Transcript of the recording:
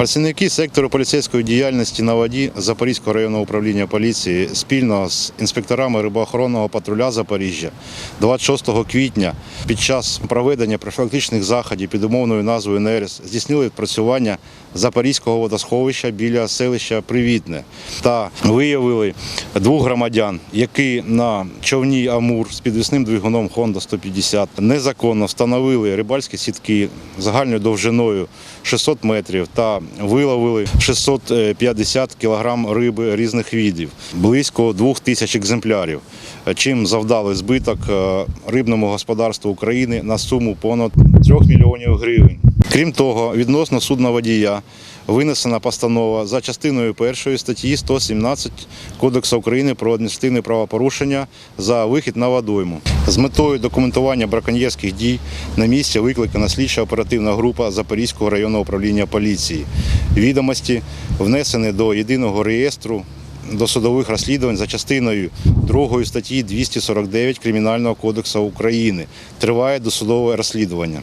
Працівники сектору поліцейської діяльності на воді Запорізького районного управління поліції спільно з інспекторами рибоохоронного патруля Запоріжжя 26 квітня під час проведення профілактичних заходів під умовною назвою НЕРЕС здійснили відпрацювання Запорізького водосховища біля селища Привітне та виявили двох громадян, які на човні Амур з підвісним двигуном Honda 150 незаконно встановили рибальські сітки загальною довжиною 600 метрів та виловили 650 кілограм риби різних видів, близько 2000 екземплярів, чим завдали збиток е, рибному господарству України на суму понад 3 мільйонів гривень. Крім того, відносно судна водія винесена постанова за частиною першої статті 117 Кодексу України про адміністративне правопорушення за вихід на водойму. З метою документування браконьєрських дій на місці викликана слідча оперативна група Запорізького районного управління поліції. Відомості внесені до єдиного реєстру досудових розслідувань за частиною 2 статті 249 Кримінального кодексу України. Триває досудове розслідування.